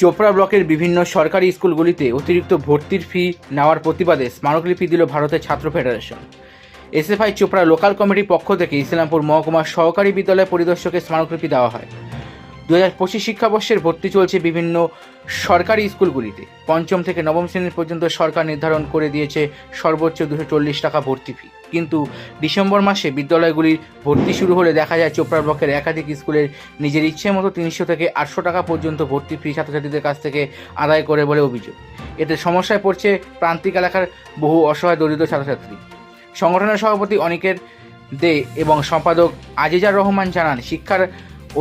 চোপড়া ব্লকের বিভিন্ন সরকারি স্কুলগুলিতে অতিরিক্ত ভর্তির ফি নেওয়ার প্রতিবাদে স্মারকলিপি দিল ভারতের ছাত্র ফেডারেশন। এসএফআই চোপড়া লোকাল কমিটির পক্ষ থেকে ইসলামপুর মহকুমার সহকারী বিদ্যালয় পরিদর্শকের স্মারকলিপি দেওয়া হয়। দু হাজার পঁচিশ শিক্ষাবর্ষের ভর্তি চলছে বিভিন্ন সরকারি স্কুলগুলিতে। পঞ্চম থেকে নবম শ্রেণি পর্যন্ত সরকার নির্ধারণ করে দিয়েছে সর্বোচ্চ দুশো চল্লিশ টাকা ভর্তি ফি। কিন্তু ডিসেম্বর মাসে বিদ্যালয়গুলির ভর্তি শুরু হলে দেখা যায় চোপড়ার ব্লকের একাধিক স্কুলের নিজের ইচ্ছে মতো তিনশো থেকে আটশো টাকা পর্যন্ত ভর্তি ফি ছাত্রছাত্রীদের কাছ থেকে আদায় করে বলে অভিযোগ। এতে সমস্যায় পড়ছে প্রান্তিক এলাকার বহু অসহায় দরিদ্র ছাত্রছাত্রী। সংগঠনের সভাপতি অনিকের দে এবং সম্পাদক আজিজার রহমান জানান, শিক্ষার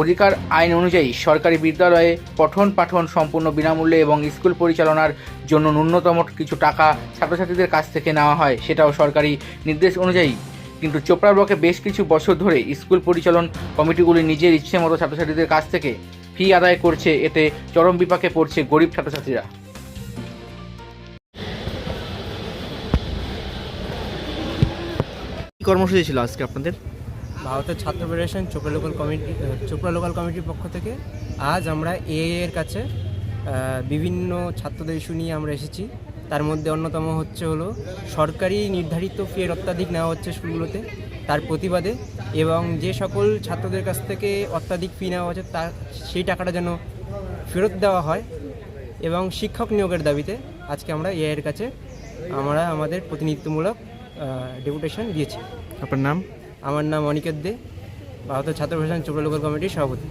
অধিকার আইন অনুযায়ী সরকারি বিদ্যালয়ে পঠন পাঠন সম্পূর্ণ বিনামূল্যে এবং স্কুল পরিচালনার জন্য ন্যূনতম কিছু টাকা ছাত্রছাত্রীদের কাছ থেকে নেওয়া হয়, সেটাও সরকারি নির্দেশ অনুযায়ী। কিন্তু চোপড়া ব্লকে বেশ কিছু বছর ধরে স্কুল পরিচালন কমিটিগুলি নিজের ইচ্ছে মতো ছাত্রছাত্রীদের কাছ থেকে ফি আদায় করছে, এতে চরম বিপাকে পড়ছে গরিব ছাত্রছাত্রীরা। কর্মসূচি ছিল আজকে আপনাদের? ভারতের ছাত্র federation Chopra local committee Chopra local কমিটির পক্ষ থেকে আজ আমরা এ এর কাছে বিভিন্ন ছাত্রদের ইস্যু নিয়ে আমরা এসেছি। তার মধ্যে অন্যতম হচ্ছে হলো সরকারি নির্ধারিত ফের অত্যাধিক নেওয়া হচ্ছে স্কুলগুলোতে তার প্রতিবাদে এবং যে সকল ছাত্রদের কাছ থেকে অত্যাধিক ফি নেওয়া হচ্ছে তার সেই টাকাটা যেন ফেরত দেওয়া হয় এবং শিক্ষক নিয়োগের দাবিতে আজকে আমরা এ এর কাছে আমরা আমাদের প্রতিনিধিত্বমূলক ডেপুটেশন দিয়েছি। আপনার নাম? আমার নাম অনিকেত দে ভারতের ছাত্র ফেডারেশন চোপড়া লোকাল কমিটির সভাপতি।